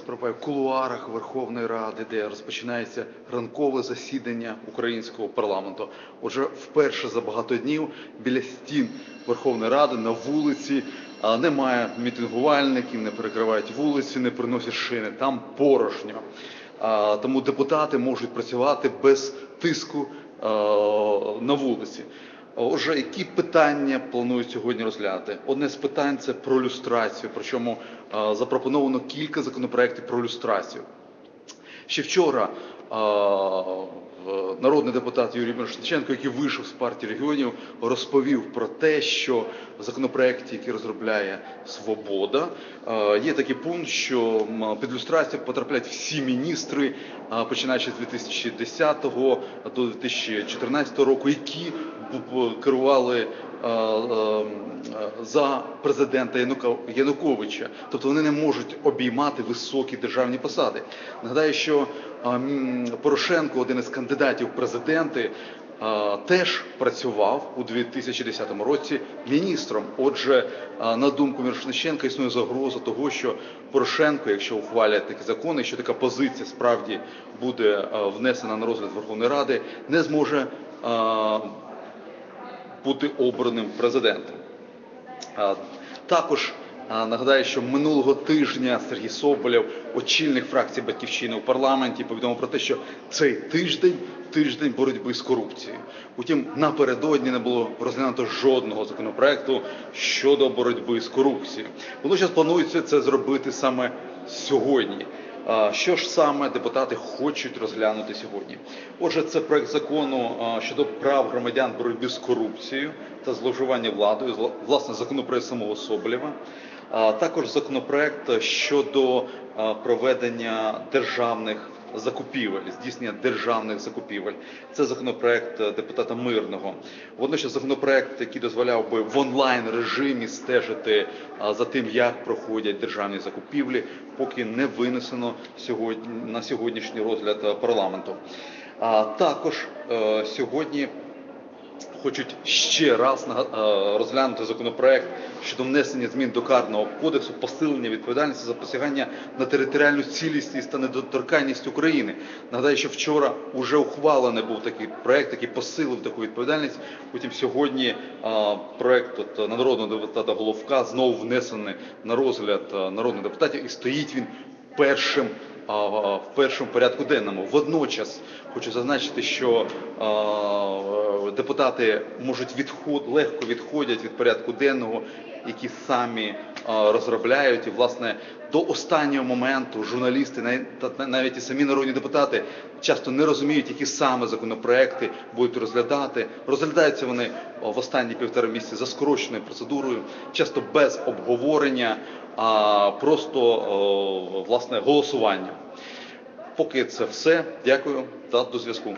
перебуваю в кулуарах Верховної Ради, де розпочинається ранкове засідання українського парламенту. Отже, вперше за багато днів біля стін Верховної Ради на вулиці немає мітингувальників, не перекривають вулиці, не приносять шини. Там порожньо. Тому депутати можуть працювати без тиску на вулиці. Отже, які питання планують сьогодні розглянути? Одне з питань це про люстрацію. Причому запропоновано кілька законопроєктів про люстрацію. Ще вчора народний депутат Юрій Мирошниченко, який вийшов з партії регіонів, розповів про те, що в законопроекті, який розробляє Свобода, е, є такий пункт, що під люстрацію потрапляють всі міністри, е, починаючи з 2010 до 2014 року, які керували е, за президента Януковича, тобто вони не можуть обіймати високі державні посади. Нагадаю, що Порошенко, один із кандидатів в президенти, теж працював у 2010 році міністром. Отже, на думку Мірошниченка, існує загроза того, що Порошенко, якщо ухвалять такі закони, що така позиція справді буде внесена на розгляд Верховної Ради, не зможе бути обраним президентом. Також нагадаю, що минулого тижня Сергій Соболєв, очільник фракції Батьківщини у парламенті, повідомив про те, що цей тиждень тиждень боротьби з корупцією. Утім, напередодні не було розглянуто жодного законопроекту щодо боротьби з корупцією. Водночас планується це зробити саме сьогодні. Що ж саме депутати хочуть розглянути сьогодні? Отже, це проект закону щодо прав громадян в боротьбі з корупцією та зловживання владою, власне, законопроект самого Соболєва. Також законопроект щодо проведення державних закупівель, здійснення державних закупівель. Це законопроект е, депутата Мирного. Водночас законопроект, який дозволяв би в онлайн режимі стежити за тим, як проходять державні закупівлі, поки не винесено сьогодні на сьогоднішній розгляд е, парламенту. А також е, сьогодні хочуть ще раз е, розглянути законопроект щодо внесення змін до карного кодексу, посилення відповідальності за посягання на територіальну цілісність та недоторканність України. Нагадаю, що вчора вже ухвалений був такий проект, який посилив таку відповідальність. Потім сьогодні е, проект от, народного депутата Головка знову внесений на розгляд е, народних депутатів і стоїть він першим в першому порядку денному. Водночас хочу зазначити, що депутати можуть відход легко відходять від порядку денного, які самі розробляють, і власне до останнього моменту журналісти, навіть і самі народні депутати часто не розуміють, які саме законопроекти будуть розглядати. Розглядаються вони в останні півтора місяці за скороченою процедурою, часто без обговорення, а просто власне голосування. Поки це все. Дякую та до зв'язку.